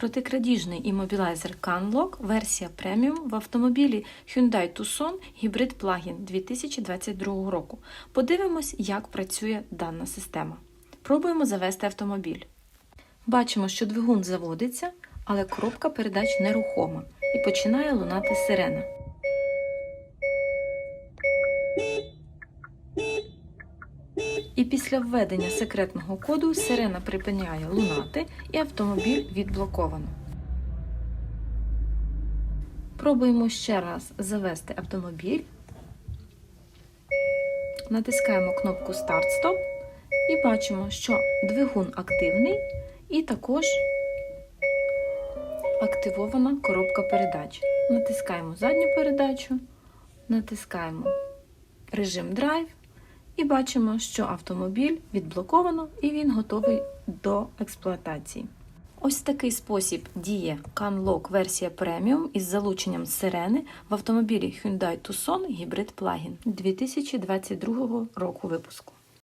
Протикрадіжний іммобілайзер CanLock версія преміум в автомобілі Hyundai Tucson Hybrid Plug-in 2022 року. Подивимось, як працює дана система. Пробуємо завести автомобіль. Бачимо, що двигун заводиться, але коробка передач нерухома і починає лунати сирена. І після введення секретного коду сирена припиняє лунати і автомобіль відблоковано. Пробуємо ще раз завести автомобіль. Натискаємо кнопку Старт-Стоп і бачимо, що двигун активний і також активована коробка передач. Натискаємо задню передачу, натискаємо режим драйв і бачимо, що автомобіль відблоковано і він готовий до експлуатації. Ось такий спосіб діє CanLock версія преміум із залученням сирени в автомобілі Hyundai Tucson Hybrid Plug-in 2022 року випуску.